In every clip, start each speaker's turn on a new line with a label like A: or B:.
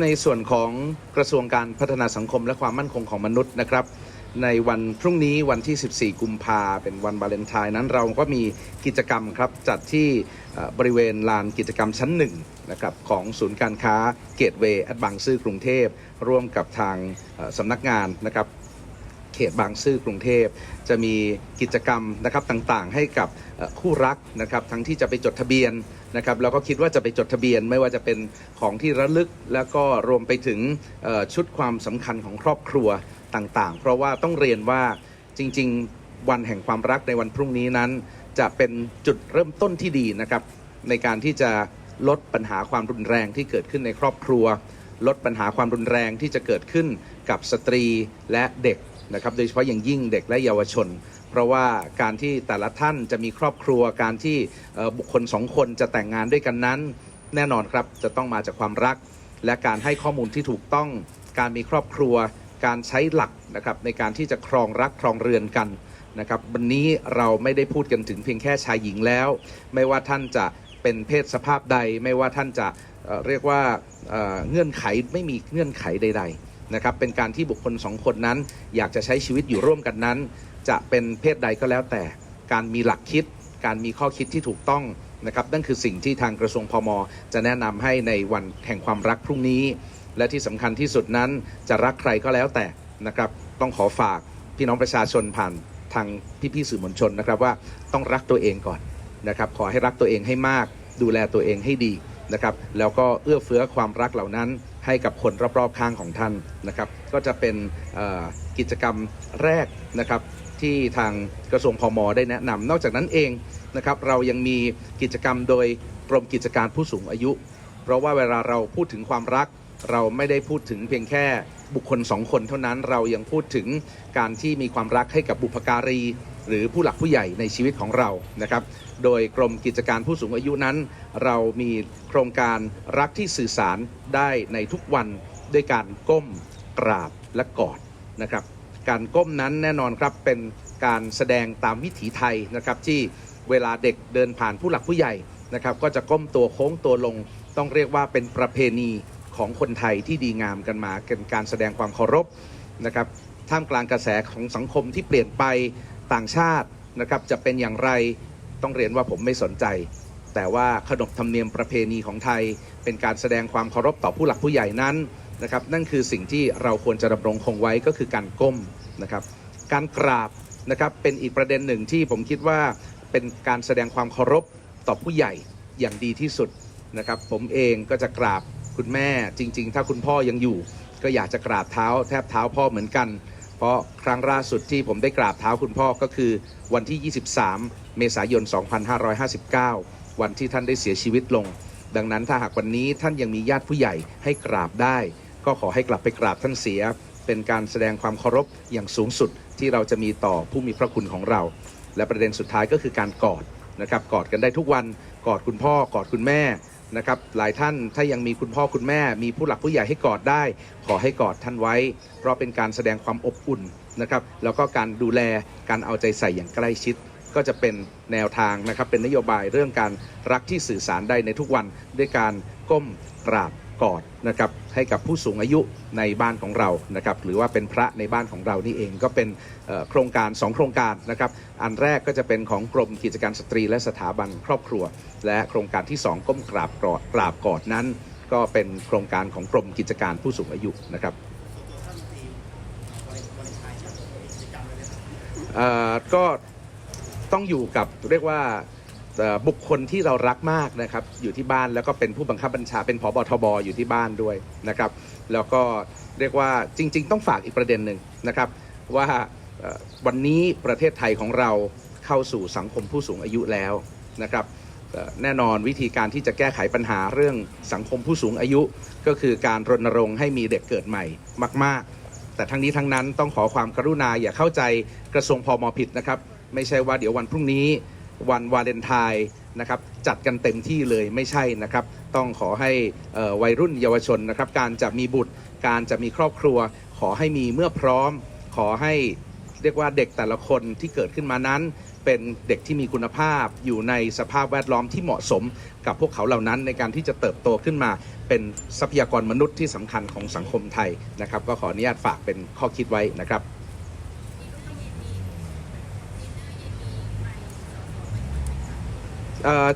A: ในส่วนของกระทรวงการพัฒนาสังคมและความมั่นคงของมนุษย์นะครับ ในวันพรุ่งนี้วันที่ 14 กุมภาเป็นวันวาเลนไทน์นั้นเราก็มีกิจกรรมครับ จัดที่บริเวณลานกิจกรรมชั้นหนึ่งนะครับของศูนย์การค้าเกตเวย์แอดบางซื่อกรุงเทพ ร่วมกับทางสำนักงานนะครับเขตบางซื่อกรุงเทพ จะมีกิจกรรมนะครับต่างๆ ให้กับคู่รักนะครับทั้งที่จะไปจดทะเบียน นะครับแล้วก็คิดว่าจะไปจดทะเบียนไม่ว่าจะเป็นของที่ระลึก แล้วก็รวมไปถึงชุดความสำคัญของครอบครัวต่างๆ เพราะว่าต้องเรียนว่าจริง ๆ วันแห่งความรักในวันพรุ่งนี้นั้น จะเป็นจุดเริ่มต้นที่ดีนะครับในการที่จะลดปัญหาความรุนแรงที่เกิดขึ้นในครอบครัว ลดปัญหาความรุนแรงที่จะเกิดขึ้นกับสตรีและเด็กนะครับโดยเฉพาะอย่างยิ่งเด็กและเยาวชน เพราะว่าการที่แต่ละท่านจะมีครอบครัวการที่บุคคลสองคนจะแต่งงานด้วยกันนั้น แน่นอนครับจะต้องมาจากความรัก และการให้ข้อมูลที่ถูกต้อง การมีครอบครัว การใช้หลักนะครับในการที่จะครองรักครองเรือนกันนะครับวันนี้เราไม่ได้พูดกันถึงเพียงแค่ชายหญิงแล้ว ไม่ว่าท่านจะเป็นเพศสภาพใด ไม่ว่าท่านจะเเรียกว่าเเงื่อนไขไม่มีเงื่อนไขใด ๆนะครับเป็นการที่บุคคลสองคนนั้นอยากจะใช้ชีวิตอยู่ร่วมกันนั้น จะเป็นเพศใดก็แล้วแต่ การมีหลักคิด การมีข้อคิดที่ถูกต้องนะครับนั่นคือสิ่งที่ทางกระทรวงพม จะแนะนำให้ในวันแห่งความรักพรุ่งนี้ และที่สำคัญที่สุดนั้นจะรักใครก็แล้วแต่นะครับ ต้องขอฝากพี่น้องประชาชนผ่านทางพี่ๆสื่อมวลชนนะครับว่าต้องรักตัวเองก่อนนะครับ ขอให้รักตัวเองให้มาก ดูแลตัวเองให้ดีนะครับ แล้วก็เอื้อเฟื้อความรักเหล่านั้นให้กับคนรอบๆข้างของท่านนะครับ ก็จะเป็นกิจกรรมแรกนะครับ ที่ทางกระทรวงพมได้แนะนำนอกจากนั้นเองนะครับเรายังมีกิจกรรมโดยกรมกิจการผู้สูงอายุ เพราะว่าเวลาเราพูดถึงความรัก เราไม่ได้พูดถึงเพียงแค่บุคคลสองคนเท่านั้นเรายังพูดถึงการที่มีความรักให้กับบุพการี หรือผู้หลักผู้ใหญ่ในชีวิตของเรานะครับ โดยกรมกิจการผู้สูงอายุนั้น เรามีโครงการรักที่สื่อสารได้ในทุกวันด้วยการก้มกราบและกอดนะครับ การก้มนั้นแน่นอนครับเป็นการแสดงตามวิถีไทยนะครับที่เวลาเด็กเดินผ่านผู้หลักผู้ใหญ่นะครับก็จะก้มตัวโค้งตัวลง ต้องเรียกว่าเป็นประเพณีของคนไทยที่ดีงามกันมาเป็นการแสดงความเคารพนะครับท่ามกลางกระแสของสังคมที่เปลี่ยนไปต่างชาตินะครับจะเป็นอย่างไรต้องเรียนว่าผมไม่สนใจ แต่ว่าขนบธรรมเนียมประเพณีของไทย เป็นการแสดงความเคารพต่อผู้หลักผู้ใหญ่นั้น นะครับนั่นคือสิ่งที่เราควรจะดำรงคงไว้ก็คือการก้มนะครับการกราบนะครับเป็นอีกประเด็นหนึ่งที่ผมคิดว่าเป็นการแสดงความเคารพต่อผู้ใหญ่อย่างดีที่สุดนะครับผมเองก็จะกราบคุณแม่จริง ๆ ถ้าคุณพ่อยังอยู่ ก็อยากจะกราบเท้าแทบเท้าพ่อเหมือนกัน เพราะครั้งล่าสุดที่ผมได้กราบเท้าคุณพ่อก็คือวันที่ 23 เมษายน 2559 วันที่ท่านได้เสียชีวิตลง ดังนั้นถ้าหากวันนี้ท่านยังมีญาติผู้ใหญ่ให้กราบได้ ก็ขอให้กลับไปกราบท่านเสีย เป็นการแสดงความเคารพอย่างสูงสุดที่เราจะมีต่อผู้มีพระคุณของเรา และประเด็นสุดท้ายก็คือการกอดนะครับกอดกันได้ทุกวันกอดคุณพ่อกอดคุณแม่นะครับหลายท่านถ้ายังมีคุณพ่อคุณแม่ มีผู้หลักผู้ใหญ่ให้กอดได้ ขอให้กอดท่านไว้ เพราะเป็นการแสดงความอบอุ่นนะครับแล้วก็การดูแลการเอาใจใส่อย่างใกล้ชิด ก็จะเป็นแนวทางนะครับเป็นนโยบายเรื่องการรักที่สื่อสารได้ในทุกวันด้วยการก้มกราบ กอดนะครับให้กับผู้สูงอายุในบ้านของเรานะครับหรือว่าเป็นพระในบ้านของเรานี่เองก็เป็นโครงการ 2 โครงการนะครับอันแรกก็จะเป็นของกรมกิจการสตรีและสถาบันครอบครัว และโครงการที่ 2 ก้มกราบกอดกราบกอดนั้น ก็เป็นโครงการของกรมกิจการผู้สูงอายุนะครับก็ต้องอยู่กับเรียกว่า บุคคลที่เรารักมากนะครับอยู่ที่บ้านแล้วก็เป็นผู้บังคับบัญชาเป็นผบทบอยู่ที่บ้านด้วยนะครับ แล้วก็เรียกว่าจริง ๆ ต้องฝากอีกประเด็นหนึ่งนะครับ ว่าวันนี้ประเทศไทยของเราเข้าสู่สังคมผู้สูงอายุแล้วนะครับแน่นอนวิธีการที่จะแก้ไขปัญหาเรื่องสังคมผู้สูงอายุ ก็คือการรณรงค์ให้มีเด็กเกิดใหม่มาก ๆ แต่ทั้งนี้ทั้งนั้นต้องขอความกรุณาอย่าเข้าใจกระทรวงพมผิดนะครับ ไม่ใช่ว่าเดี๋ยววันพรุ่งนี้ วันวาเลนไทน์นะครับจัดกันเต็มที่เลยไม่ใช่นะครับ ต้องขอให้วัยรุ่นเยาวชนนะครับ การจะมีบุตร การจะมีครอบครัว ขอให้มีเมื่อพร้อม ขอให้เรียกว่าเด็กแต่ละคนที่เกิดขึ้นมานั้น เป็นเด็กที่มีคุณภาพอยู่ในสภาพแวดล้อมที่เหมาะสม กับพวกเขาเหล่านั้นในการที่จะเติบโตขึ้นมา เป็นทรัพยากรมนุษย์ที่สำคัญของสังคมไทยนะครับ ก็ขออนุญาตฝากเป็นข้อคิดไว้นะครับ เอ่อ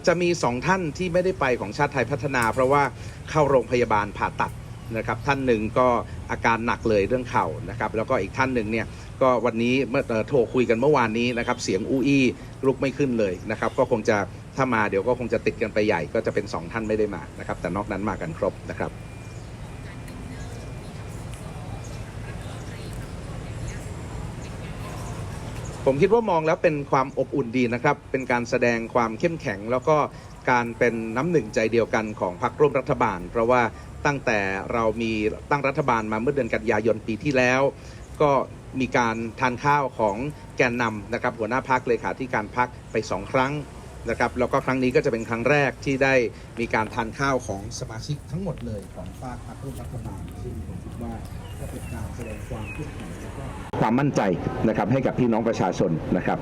A: จะมีสองท่านที่ไม่ได้ไปของชาติไทยพัฒนา เพราะว่าเข้าโรงพยาบาลผ่าตัดนะครับท่านหนึ่งก็อาการหนักเลยเรื่องเข่านะครับแล้วก็อีกท่านหนึ่งเนี่ยก็วันนี้เมื่อโทรคุยกันเมื่อวานนี้นะครับเสียงอู้อี้ลุกไม่ขึ้นเลยนะครับก็คงจะถ้ามาเดี๋ยวก็คงจะติดกันไปใหญ่ก็จะเป็นสองท่านไม่ได้มานะครับแต่นอกนั้นมากันครบนะครับ ผมคิดว่ามองแล้วเป็นความอบอุ่นดีนะครับ เป็นการแสดงความเข้มแข็ง แล้วก็การเป็นน้ำหนึ่งใจเดียวกันของพรรคร่วมรัฐบาล เพราะว่าตั้งแต่เรามีตั้งรัฐบาลมาเมื่อเดือนกันยายนปีที่แล้ว ก็มีการทานข้าวของแกนนำนะครับ หัวหน้าพักเลขาธิการพักไปสองครั้งนะครับแล้วก็ครั้งนี้ก็จะเป็นครั้งแรกที่ได้มีการทานข้าวของสมาชิกทั้งหมดเลยของภาคพรรคร่วมรัฐบาลซึ่งผมคิดว่า ก็เป็นการแสดงความเข้มแข็งแล้วก็ความมั่นใจนะครับให้กับพี่น้องประชาชนนะครับ